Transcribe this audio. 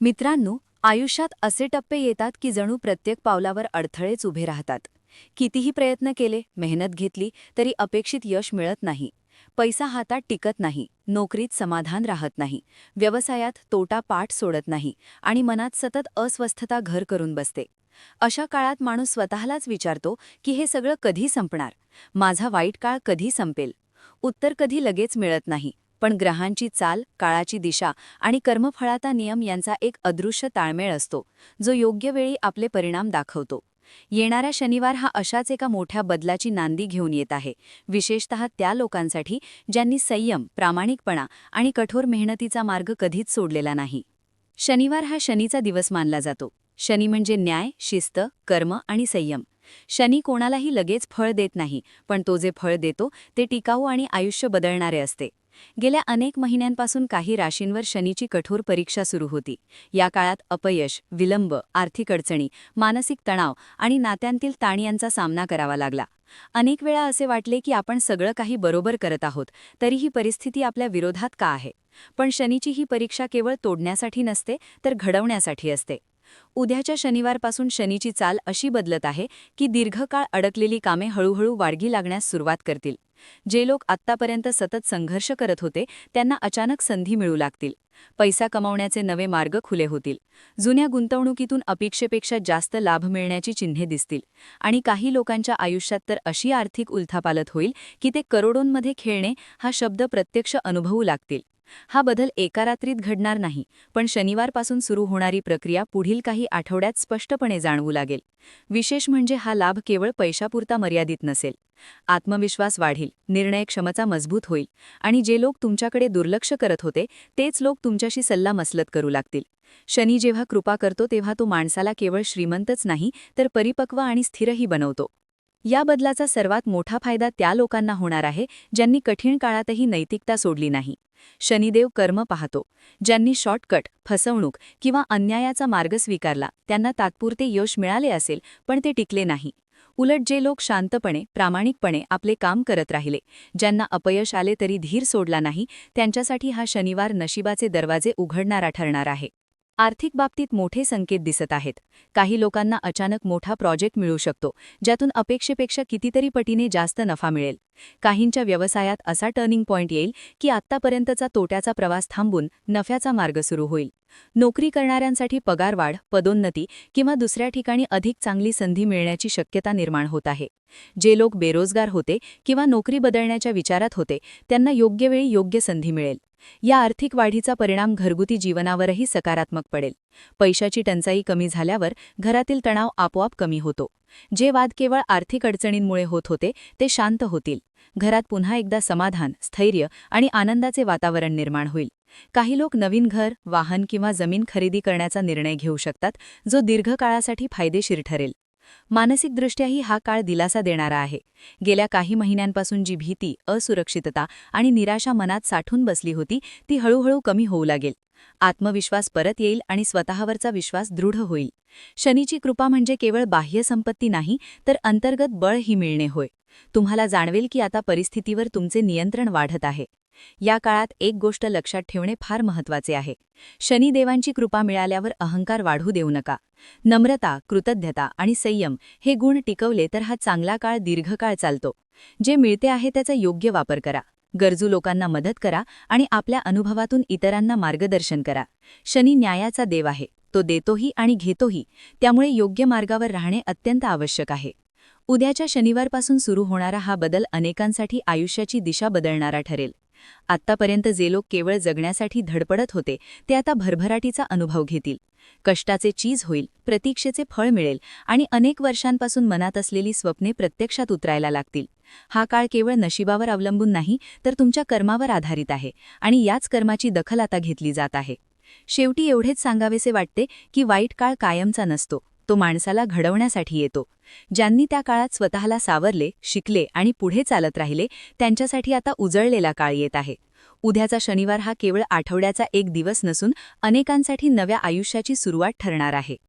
मित्रांनो आयुष्यात असे टप्पे येतात की जणू प्रत्येक पावलावर अडथळेच उभे राहतात. कितीही प्रयत्न केले मेहनत घेतली तरी अपेक्षित यश मिळत नाही. पैसा हातात टिकत नाही नोकरीत समाधान राहत नाही व्यवसायात तोटा पाठ सोडत नाही आणि मनात सतत अस्वस्थता घर करून बसते. अशा काळात माणूस स्वतःलाच विचारतो की हे सगळं कधी संपणार? माझा वाईट काळ कधी संपेल? उत्तर कधी लगेच मिळत नाही. पण ग्रहांची चाल काळाची दिशा आणि कर्मफळाचा नियम यांचा एक अदृश्य ताळमेळ असतो जो योग्य वेळी आपले परिणाम दाखवतो. येणारा शनिवार हा अशाच एका मोठ्या बदलाची नांदी घेऊन येत आहे विशेषतः त्या लोकांसाठी ज्यांनी संयम प्रामाणिकपणा आणि कठोर मेहनतीचा मार्ग कधीच सोडलेला नाही. शनिवार हा शनीचा दिवस मानला जातो. शनी म्हणजे न्याय शिस्त कर्म आणि संयम. शनी कोणालाही लगेच फळ देत नाही पण तो जे फळ देतो ते टिकाऊ आणि आयुष्य बदलणारे असते. गेल्या अनेक महिन्यांपासून काही राशींवर शनीची कठोर परीक्षा सुरू होती. या काळात अपयश विलंब आर्थिक अडचणी मानसिक तणाव आणि नात्यांतील ताण यांचा सामना करावा लागला. अनेक वेळा असे वाटले की आपण सगळं काही बरोबर करत आहोत तरी ही परिस्थिती आपल्या विरोधात का आहे? पण शनीची ही परीक्षा केवळ तोडण्यासाठी नसते तर घडवण्यासाठी असते. उद्याच्या शनिवारपासून शनीची चाल अशी बदलत आहे की दीर्घकाळ अडकलेली कामे हळूहळू वाढगी लागण्यास सुरुवात करतील. जे लोक आत्तापर्यंत सतत संघर्ष करत होते त्यांना अचानक संधी मिळू लागतील. पैसा कमावण्याचे नवे मार्ग खुले होतील. जुन्या गुंतवणुकीतून अपेक्षेपेक्षा जास्त लाभ मिळण्याची चिन्हे दिसतील. आणि काही लोकांच्या आयुष्यात तर अशी आर्थिक उलथापालत होईल की ते करोडोंमध्ये खेळणे हा शब्द प्रत्यक्ष अनुभवू लागतील. हा बदल एका रात्रीत घडणार नाही पण शनिवारपासून सुरू होणारी प्रक्रिया पुढील काही आठवड्यात स्पष्टपणे जाणवू लागेल. विशेष म्हणजे हा लाभ केवळ पैशापुरता मर्यादित नसेल. आत्मविश्वास वाढील निर्णय क्षमता मजबूत होईल आणि जे लोक तुमच्याकडे दुर्लक्ष करत होते तेच लोक तुमच्याशी सल्ला मसलत करू लागतील. शनी जेव्हा कृपा करतो तेव्हा तो माणसाला केवळ श्रीमंतच नाही तर परिपक्व आणि स्थिरही बनवतो. या बदलाचा सर्वात मोठा फायदा त्या लोकांना होणार आहे ज्यांनी कठीण काळातही नैतिकता सोडली नाही. शनिदेव कर्म पाहतो. ज्यांनी शॉर्टकट फसवणूक किंवा अन्यायाचा मार्ग स्वीकारला त्यांना तात्पुरते यश मिळाले असेल पण ते टिकले नाही. उलट जे लोक शांतपणे प्रामाणिकपणे आपले काम करत राहिले ज्यांना अपयश आले तरी धीर सोडला नाही त्यांच्यासाठी हा शनिवार नशिबाचे दरवाजे उघडणारा ठरणार आहे. आर्थिक बाबतीत मोठे संकेत दिसत आहेत. काही लोकांना अचानक मोठा प्रोजेक्ट मिळू शकतो ज्यातून अपेक्षेपेक्षा कितीतरी पटीने जास्त नफा मिळेल. काहींच्या व्यवसायात असा टर्निंग पॉईंट येईल की आत्तापर्यंतचा तोट्याचा प्रवास थांबून नफ्याचा मार्ग सुरू होईल. नोकरी करणाऱ्यांसाठी पगारवाढ पदोन्नती किंवा दुसऱ्या ठिकाणी अधिक चांगली संधी मिळण्याची शक्यता निर्माण होत आहे. जे लोक बेरोजगार होते किंवा नोकरी बदलण्याच्या विचारात होते त्यांना योग्य वेळी योग्य संधी मिळेल. या आर्थिक वाढीचा परिणाम घरगुती जीवनावरही सकारात्मक पडेल. पैशाची टंचाई कमी झाल्यावर घरातील तणाव आपोआप कमी होतो. जे वाद केवळ आर्थिक अडचणींमुळे होत होते ते शांत होतील. घरात पुन्हा एकदा समाधान स्थैर्य आणि आनंदाचे वातावरण निर्माण होईल. काही लोक नवीन घर वाहन किंवा जमीन खरेदी करण्याचा निर्णय घेऊ शकतात जो दीर्घकाळासाठी फायदेशीर ठरेल. मानसिकदृष्ट्याही हा काळ दिलासा देणारा आहे. गेल्या काही महिन्यांपासून जी भीती असुरक्षितता आणि निराशा मनात साठून बसली होती ती हळूहळू कमी होऊ लागेल. आत्मविश्वास परत येईल आणि स्वतःवरचा विश्वास दृढ होईल. शनीची कृपा म्हणजे केवळ बाह्य संपत्ती नाही तर अंतर्गत बळही मिळणे होय. तुम्हाला जाणवेल की आता परिस्थितीवर तुमचे नियंत्रण वाढत आहे. या काळात एक गोष्ट लक्षात ठेवणे फार महत्त्वाचे आहे. शनिदेवांची कृपा मिळाल्यावर अहंकार वाढू देऊ नका. नम्रता कृतज्ञता आणि संयम हे गुण टिकवले तर हा चांगला काळ दीर्घकाळ चालतो. जे मिळते आहे त्याचा योग्य वापर करा. गरजू लोकांना मदत करा आणि आपल्या अनुभवातून इतरांना मार्गदर्शन करा. शनी न्यायाचा देव आहे. तो देतोही आणि घेतोही. त्यामुळे योग्य मार्गावर राहणे अत्यंत आवश्यक आहे. उद्याच्या शनिवारपासून सुरू होणारा हा बदल अनेकांसाठी आयुष्याची दिशा बदलणारा ठरेल. आत्तापर्यंत जे लोक केवळ जगण्यासाठी धडपडत होते ते आता भरभराटीचा अनुभव घेतील. कष्टाचे चीज होईल प्रतीक्षेचे फळ मिळेल आणि अनेक वर्षांपासून मनात असलेली स्वप्ने प्रत्यक्षात उतरायला लागतील. हा काळ केवळ नशिबावर अवलंबून नाही तर तुमच्या कर्मावर आधारित आहे आणि याच कर्माची दखल आता घेतली जात आहे. शेवटी एवढेच सांगावेसे वाटते की वाईट काळ कायमचा नसतो. तो माणसाला घडवण्यासाठी येतो. ज्यांनी त्या काळात स्वतःला सावरले शिकले आणि पुढे चालत राहिले त्यांच्यासाठी आता उजळलेला काळ येत आहे. उद्याचा शनिवार हा केवळ आठवड्याचा एक दिवस नसून अनेकांसाठी नव्या आयुष्याची सुरुवात ठरणार आहे.